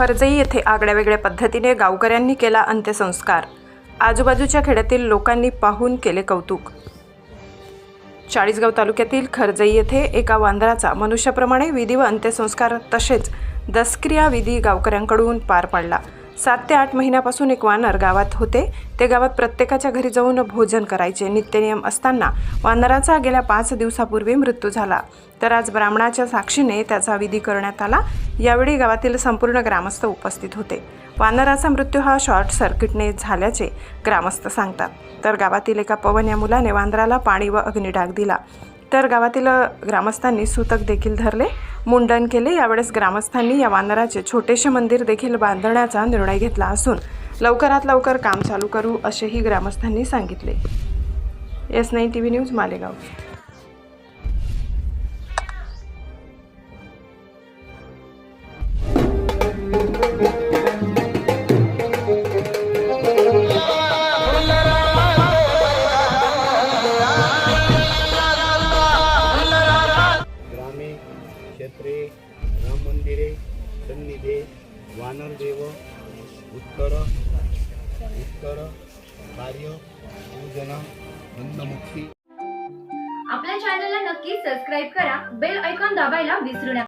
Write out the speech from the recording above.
खरजई येथे आगळ्या वेगळ्या पद्धतीने गावकऱ्यांनी केला अंत्यसंस्कार. आजूबाजूच्या खेड्यातील लोकांनी पाहून केले कौतुक. चाळीसगाव तालुक्यातील खरजई येथे एका वांदराचा मनुष्याप्रमाणे विधी व अंत्यसंस्कार तसेच दसक्रिया विधी गावकऱ्यांकडून पार पडला. सात ते आठ महिन्यापासून एक वानर गावात होते. ते गावात प्रत्येकाच्या घरी जाऊन भोजन करायचे. नित्यनियम असताना वानराचा गेल्या पाच दिवसापूर्वी मृत्यू झाला. तर आज ब्राह्मणाच्या साक्षीने त्याचा विधी करण्यात आला. यावेळी गावातील संपूर्ण ग्रामस्थ उपस्थित होते. वानराचा मृत्यू हा शॉर्ट सर्किटने झाल्याचे ग्रामस्थ सांगतात. तर गावातील एका पवन या मुलाने वानराला पाणी व अग्निडाग दिला. तर गावातील ग्रामस्थांनी सूतक देखील धरले मुंडन केले. यावेळेस ग्रामस्थांनी या वानराचे छोटेसे मंदिर देखील बांधण्याचा निर्णय घेतला असून लवकरात लवकर काम चालू करू असेही ग्रामस्थांनी सांगितले. S nine T V news Malegaon. क्षेत्रे राममंदिरे सन्निधे वानरदेव उत्तर उत्तर कार्य पूजन बंधमुक्ती आपल्या चॅनलला नक्की सबस्क्राईब करा बेल ऐकॉन दाबायला विसरू नका.